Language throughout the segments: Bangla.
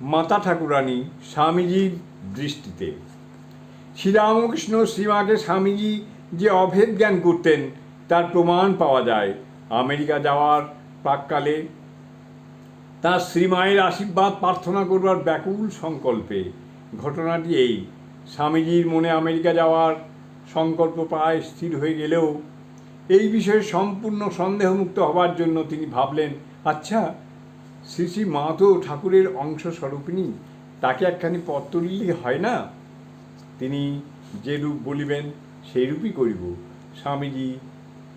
মাতা ঠাকুরানী স্বামীজির দৃষ্টিতে। শ্রীরামকৃষ্ণ শ্রীমাকে স্বামীজি যে অভেদ জ্ঞান করতেন, তার প্রমাণ পাওয়া যায় আমেরিকা যাওয়ার প্রাককালে। তার শ্রীমায়ের আশীর্বাদ প্রার্থনা করবার ব্যাকুল সংকল্পে। ঘটনাটি এই, স্বামীজির মনে আমেরিকা যাওয়ার সংকল্প প্রায় স্থির হয়ে গেলেও, এই বিষয়ে সম্পূর্ণ সন্দেহমুক্ত হবার জন্য তিনি ভাবলেন আচ্ছা শ্রী শ্রী মা তো ঠাকুরের অংশ স্বরূপিণী তাকে একখানি পত্র লিখলে হয় না? তিনি যে রূপ বলিবেন, সেই রূপই করিব। স্বামীজি,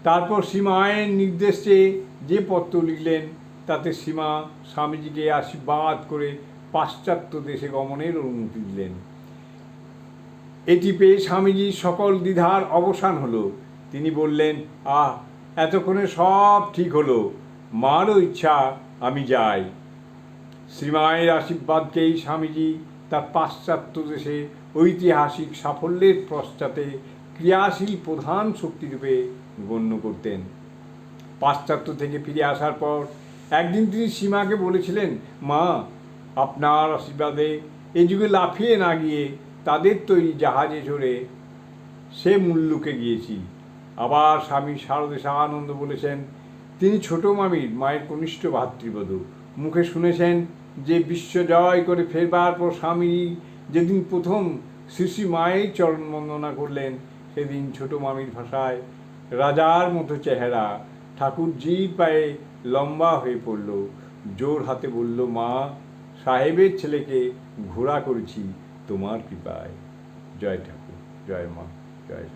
তারপর সীমায়ের নির্দেশে যে পত্র লিখলেন, তাতে সীমা স্বামীজিকে আশীর্বাদ করে পাশ্চাত্য দেশে গমনের অনুমতি দিলেন। এটি পেয়ে স্বামীজির সকল দ্বিধার অবসান হলো। তিনি বললেন, আহ, এতক্ষণে সব ঠিক হলো। মারও ইচ্ছা আমি যাই। শ্রীমায়ের আশীর্বাদকেই স্বামীজি তার পাশ্চাত্য দেশে ঐতিহাসিক সাফল্যের পশ্চাতে ক্রিয়াশীল প্রধান শক্তিরূপে গণ্য করতেন। পাশ্চাত্য থেকে ফিরে আসার পর একদিন তিনি সীমাকে বলেছিলেন, মা, আপনার আশীর্বাদে এ যুগে লাফিয়ে না গিয়ে তাদের তৈরি জাহাজে চড়ে সে মুল্লুকে গিয়েছি। আবার স্বামী শারদেশা আনন্দ বলেছেন তিনি ছোট মামির মায়ের কনিষ্ঠ ভাতৃবধূ। মুখে শুনেছেন যে বিশ্ব জয় করে ফেরবার পর স্বামী যেদিন প্রথম শ্রী মায়ের চরণ বন্দনা করলেন, সেদিন ছোট মামির ভাষায় রাজার মতো চেহারা ঠাকুরজির পায়ে লম্বা হয়ে পড়ল। জোর হাতে বলল, মা, সাহেবের ছেলেকে ঘোড়া করেছি, তোমার কৃপায়। জয় ঠাকুর, জয় মা, জয়